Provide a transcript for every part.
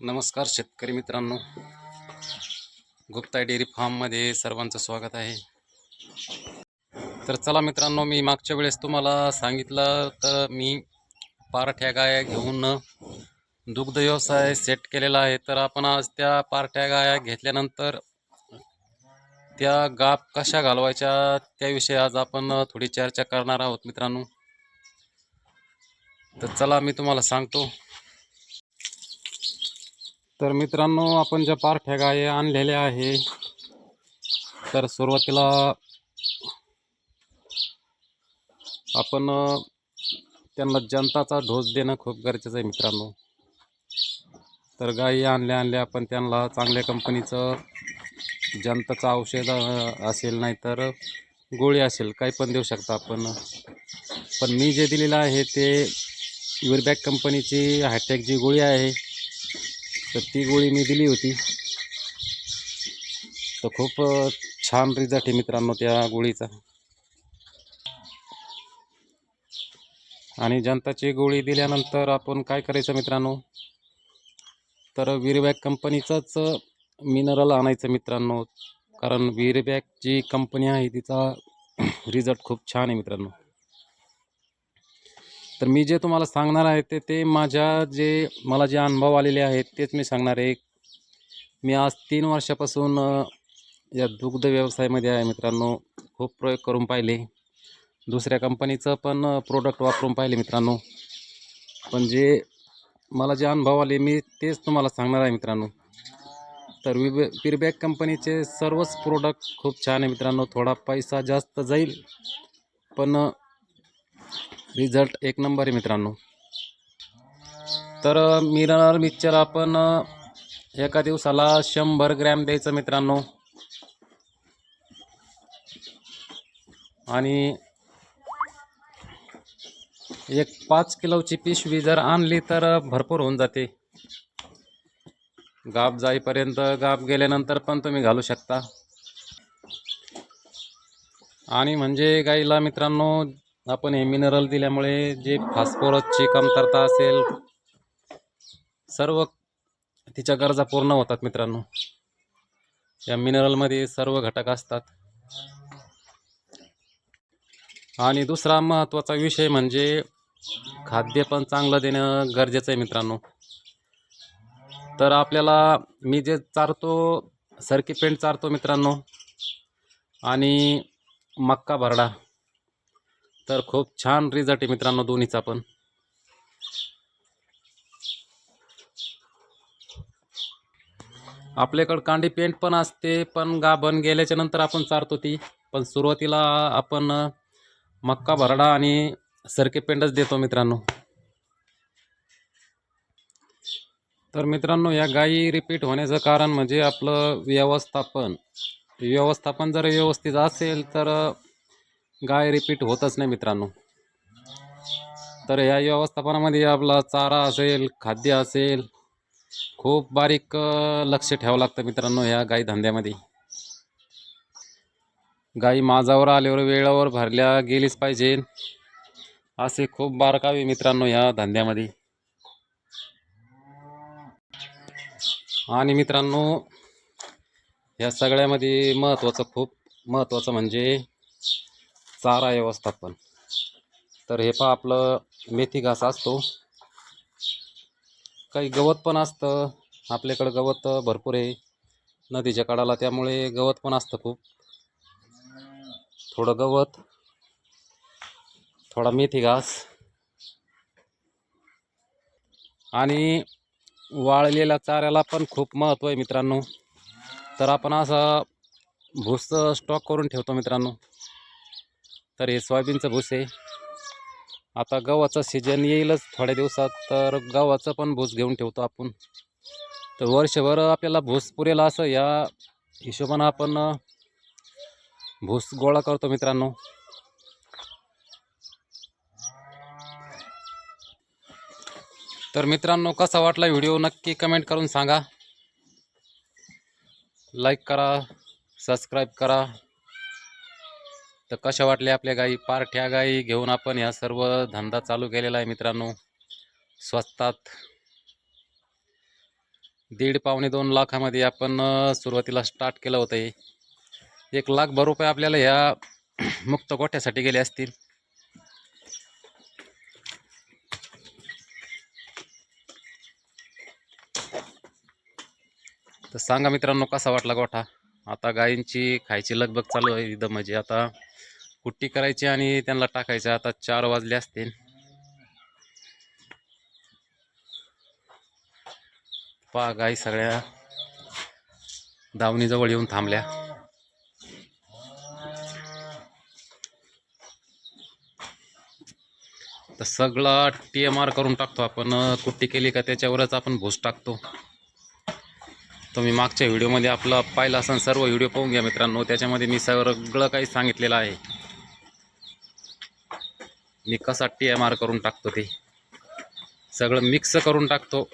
नमस्कार शेतकरी मित्रांनो. गुप्ता डेअरी फार्ममध्ये सर्वांचं स्वागत आहे. तर चला मित्रांनो मी मागच्या वेळेस तुम्हाला सांगितलं तर मी पारठ्या गाया घेऊन दुग्ध व्यवसाय सेट केलेला आहे. तर आपण आज त्या पारठ्या गाया घेतल्यानंतर त्या गाप कशा घालवायच्या त्याविषयी आज आपण थोडी चर्चा करणार आहोत मित्रांनो. तर चला मी तुम्हाला सांगतो. तर मित्रांनो आपण ज्या पारठ्या गाय आणलेल्या आहे तर सुरुवातीला आपण त्यांना जनताचा ढोस देणं खूप गरजेचं आहे मित्रांनो. तर गायी आणल्या आणल्या आपण त्यांना चांगल्या कंपनीचं जनताचं औषध असेल नाही तर गोळी असेल काही पण देऊ शकता आपण. पण मी जे दिलेलं आहे ते विरबॅक कंपनीची हायटेक जी गोळी आहे. तर ती गोळी मी दिली होती. तर खूप छान रिझल्ट आहे मित्रांनो त्या गोळीचा. आणि जनताची गोळी दिल्यानंतर आपण काय करायचं मित्रांनो? तर वीरबॅक कंपनीचंच मिनरल आणायचं मित्रांनो. कारण वीरबॅक जी कंपनी आहे तिचा रिझल्ट खूप छान आहे मित्रांनो. तर मी जे तुम्हाला सांगणार आहे ते ते माझ्या जे मला जे अनुभव आलेले आहेत तेच मी सांगणार आहे. मी आज तीन वर्षापासून या दुग्ध व्यवसायामध्ये आहे मित्रांनो. खूप प्रयोग करून पाहिले. दुसऱ्या कंपनीचं पण प्रोडक्ट वापरून पाहिले मित्रांनो. पण जे मला जे अनुभव आले मी तेच तुम्हाला सांगणार आहे मित्रांनो. तर विबे फिरबॅक कंपनीचे सर्वच प्रोडक्ट खूप छान आहे मित्रांनो. थोडा पैसा जास्त जाईल. पण रिझल्ट एक नंबर आहे मित्रांनो. तर मिरर मिक्सचर आपण एका दिवसाला शंभर ग्रॅम द्यायचं मित्रांनो. आणि एक पाच किलोची पिशवी जर आणली तर भरपूर होऊन जाते. गाप जाईपर्यंत गाप गेल्यानंतर पण तुम्ही घालू शकता. आणि म्हणजे गाईला मित्रांनो आपण हे मिनरल दिल्यामुळे जे फॉस्फोरसची कमतरता असेल सर्व तिच्या गरजा पूर्ण होतात मित्रांनो. या मिनरलमध्ये सर्व घटक असतात. आणि दुसरा महत्त्वाचा विषय म्हणजे खाद्य पण चांगलं देणं गरजेचं आहे मित्रांनो. तर आपल्याला मी जे चारतो सरकी पेंट चारतो मित्रांनो. आणि मक्का भरडा. तर खूप छान रिझल्ट आहे मित्रांनो दोन्हीचा पण. आपल्याकडं कांडी पेंट पण असते पण गाभण गेल्याच्यानंतर आपण चारतो ती. पण सुरुवातीला आपण मक्का भरडा आणि सरके पेंटच देतो मित्रांनो. तर मित्रांनो या गायी रिपीट होण्याचं कारण म्हणजे आपलं व्यवस्थापन. व्यवस्थापन जर व्यवस्थित असेल तर गाय रिपीट होतच नाही मित्रांनो. तर या व्यवस्थापनामध्ये आपला चारा असेल खाद्य असेल खूप बारीक लक्ष ठेवावं लागतं मित्रांनो ह्या गाई धंद्यामध्ये. गाई माझावर आल्यावर वेळावर भरल्या गेलीच पाहिजे. असे खूप बारकावे मित्रांनो ह्या धंद्यामध्ये. आणि मित्रांनो या सगळ्यामध्ये महत्त्वाचं खूप महत्त्वाचं म्हणजे चारा व्यवस्थापन. तर हे पहा आपलं मेथी घास असतो. काही गवत पण असतं. आपल्याकडं गवत भरपूर आहे. नदीच्या कडाला त्यामुळे गवत पण असतं खूप. थोडं गवत थोडा मेथी घास. आणि वाळलेल्या चाऱ्याला पण खूप महत्त्व आहे मित्रांनो. तर आपण असा भूस स्टॉक करून ठेवतो मित्रांनो. तर हे सोयाबीनचं भूस आहे. आता गव्हाचं सीजन येईलच थोड्या दिवसात तर गव्हाचं पण भूस घेऊन ठेवतो आपण. तर वर्षभर आपल्याला भूस पुरेल असं या हिशोबानं आपण भूस गोळा करतो मित्रांनो. तर मित्रांनो कसा वाटला व्हिडिओ नक्की कमेंट करून सांगा. लाईक करा सबस्क्राईब करा. तर कशा वाटल्या आपल्या गाई? पारठ्या गाई घेऊन आपण ह्या सर्व धंदा चालू केलेला आहे मित्रांनो. स्वस्तात दीड पावणे दोन लाखामध्ये आपण सुरुवातीला स्टार्ट केलं होतं एक लाख भर रुपये आपल्याला ह्या मुक्त गोठ्यासाठी गेले असतील. तर सांगा मित्रांनो कसा वाटला गोठा? आता गायींची खायची लगबग चालू आहे एकदम म्हणजे. आता कुट्टी करायची आणि त्यांना टाकायचं. आता चार वाजले असतील. पहा गाई सगळ्या दावणीजवळ येऊन थांबल्या. तर सगळा टी एम आर करून टाकतो आपण. कुट्टी केली का त्याच्यावरच आपण भूस टाकतो. तुम्ही मागच्या व्हिडिओमध्ये आपला पाहिला असेल सर्व व्हिडिओ पाहून घ्या मित्रांनो. त्याच्यामध्ये मी सगळं काही सांगितलेलं आहे. मी कसा टी एम आर करून टाकतो ते. सगळं मिक्स करून टाकतो.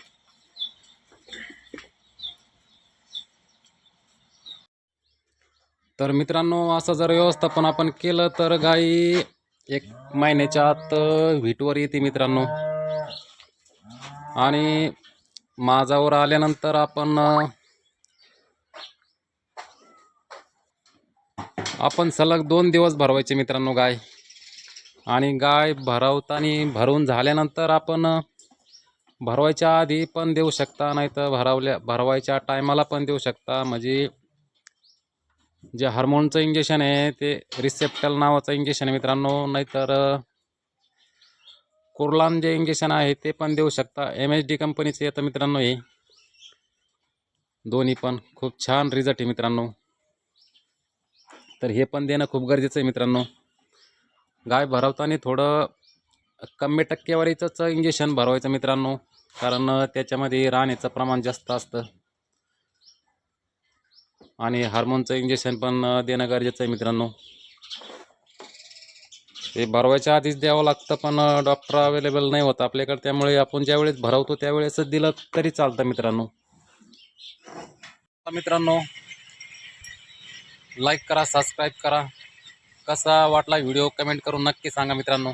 तर मित्रांनो असं जर व्यवस्थापन आपण केलं तर गाई एक महिन्याच्या आत व्हीटवर येते मित्रांनो. आणि माझावर आल्यानंतर आपण आपण सलग दोन दिवस भरवायचे मित्रांनो गाय. आणि गाय भरवताना भरून झाल्यानंतर आपण भरवायच्या आधी पण देऊ शकता नाही तर भरवल्या भरवायच्या टायमाला पण देऊ शकता. म्हणजे जे हार्मोनचं इंजेक्शन आहे ते रिसेप्टल नावाचं इंजेक्शन आहे मित्रांनो. नाहीतर कुर्लान जे इंजेक्शन आहे ते पण देऊ शकता. एम एच डी कंपनीचं येतं मित्रांनो हे. दोन्ही पण. खूप छान रिझल्ट आहे मित्रांनो. तर हे पण देणं खूप गरजेचं आहे मित्रांनो. गाय भरवताना थोडं कमी टक्केवारीचंच इंजेक्शन भरवायचं मित्रांनो. कारण त्याच्यामध्ये राहण्याचं प्रमाण जास्त असतं. आणि हार्मोनचं इंजेक्शन पण देणं गरजेचं आहे मित्रांनो. ते भरवायच्या आधीच द्यावं लागतं पण डॉक्टर अवेलेबल नाही होत आपल्याकडे. त्यामुळे आपण ज्यावेळेस भरवतो त्यावेळेसच दिलं तरी चालतं मित्रांनो. मित्रांनो लाईक करा सबस्क्राईब करा. कसा वाटला व्हिडिओ? कमेंट करून नक्की सांगा मित्रांनो.